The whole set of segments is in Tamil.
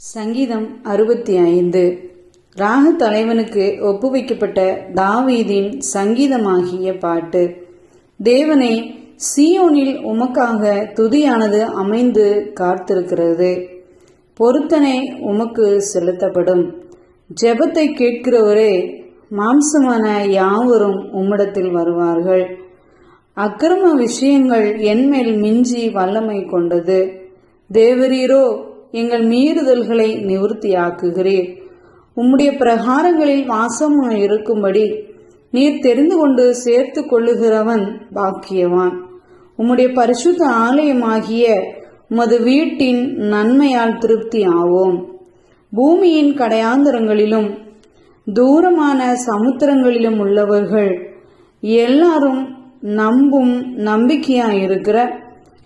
சங்கீதம் அறுபத்தி ஐந்து ராக தலைவனுக்கு ஒப்புவிக்கப்பட்ட தாவீதின் சங்கீதமாகிய பாட்டு தேவனே சீயோனில் உமக்காக துதியானது அமைந்து காத்திருக்கிறது. பொருத்தனை உமக்கு செலுத்தப்படும். ஜெபத்தை கேட்கிறவரே மாம்சமான யாவரும் உம்மிடத்தில் வருவார்கள். அக்கிரம விஷயங்கள் என்மேல் மிஞ்சி வல்லமை கொண்டது. தேவரீரோ எங்கள் மீறுதல்களை நிவர்த்தியாக்குகிறீர். உம்முடைய பிரகாரங்களில் வாசம் இருக்கும்படி நீர் தெரிந்து கொண்டு சேர்த்து கொள்ளுகிறவன் பாக்கியவான். உம்முடைய பரிசுத்த ஆலயமாகிய உமது வீட்டின் நன்மையால் திருப்தி ஆவோம். பூமியின் கடையாந்தரங்களிலும் தூரமான சமுத்திரங்களிலும் உள்ளவர்கள் எல்லாரும் நம்பும் நம்பிக்கையாயிருக்கிற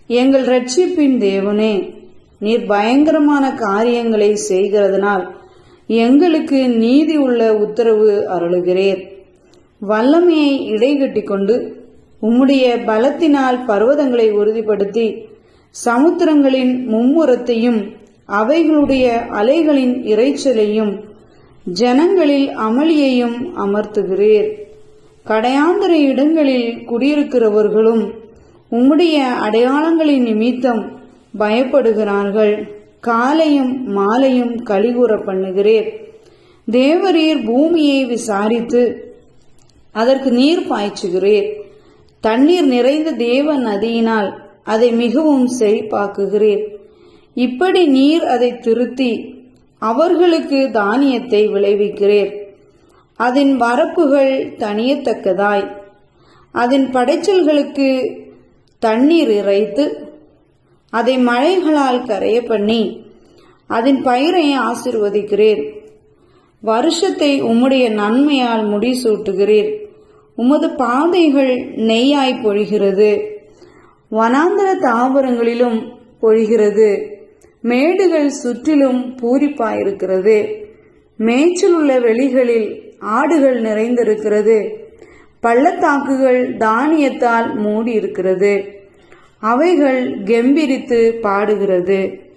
எங்கள் ரட்சிப்பின் தேவனே. நீர் பயங்கரமான காரியங்களை செய்கிறதுனால் எங்களுக்கு நீதி உள்ள உத்தரவு அருளுகிறீர். வல்லமையை இடைகட்டி கொண்டு உம்முடைய பலத்தினால் பர்வதங்களை உறுதிப்படுத்தி சமுத்திரங்களின் மும்முரத்தையும் அவைகளுடைய அலைகளின் இரைச்சலையும் ஜனங்களில் அமளியையும் அமர்த்துகிறீர். கடையாந்தர இடங்களில் குடியிருக்கிறவர்களும் உம்முடைய அடையாளங்களின் நிமித்தம் பயப்படுகிறார்கள். காலையும் மாலையும் கலிகூற பண்ணுகிறீர் தேவரீர் பூமியை விசாரித்து அதற்கு நீர் பாய்ச்சுகிறீர் தண்ணீர் நிறைந்த தேவ நதியினால் அதை மிகவும் செழிப்பாக்குகிறீர் இப்படி நீர் அதை திருத்தி அவர்களுக்கு தானியத்தை விளைவிக்கிறீர் அதன் வரப்புகள் தனியத்தக்கதாய் அதன் படைச்சல்களுக்கு தண்ணீர் இறைத்து அதை மழைகளால் கரைய பண்ணி அதன் பயிரை ஆசிர்வதிக்கிறீர். வருஷத்தை உம்முடைய நன்மையால் முடிசூட்டுகிறீர். உமது பாதைகள் நெய்யாய் பொழிகிறது. வனாந்தர தாவரங்களிலும் பொழிகிறது. மேடுகள் சுற்றிலும் பூரிப்பாயிருக்கிறது. மேய்ச்சல் உள்ள வெளிகளில் ஆடுகள் நிறைந்திருக்கிறது. பள்ளத்தாக்குகள் தானியத்தால் மூடி இருக்கிறது அவைகள் கெம்பிரித்து பாடுகிறது.